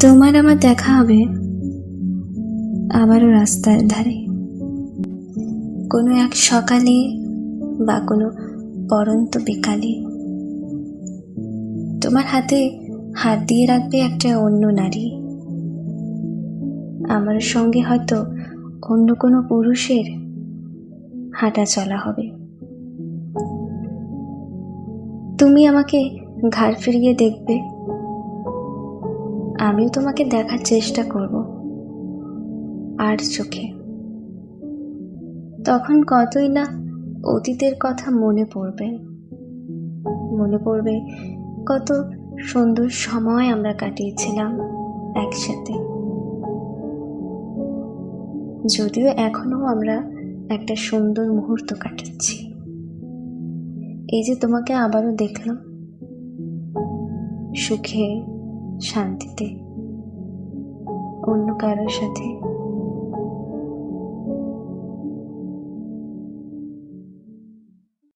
তোমার আমার দেখা হবে। আবারও রাস্তার ধারে। কোনো এক সকালে বা কোনো পরন্ত বিকালে। তোমার হাতে হাত দিয়ে রাখবে একটা অন্য নারী। আমার সঙ্গে হয়তো অন্য কোনো পুরুষের হাঁটা চলা হবে। তুমি আমাকে ঘাড় ফিরিয়ে দেখবে। আমিও তোমাকে দেখার চেষ্টা করব। আর চোখে। তখন কতই না অতীতের কথা মনে পড়বে। মনে পড়বে কত সুন্দর সময় আমরা কাটিয়েছিলাম একসাথে। যদিও এখনও আমরা একটা সুন্দর মুহূর্ত কাটাচ্ছি এই যে তোমাকে আবারও দেখলাম। সুখে শান্তিতে অন্য কারোর সাথে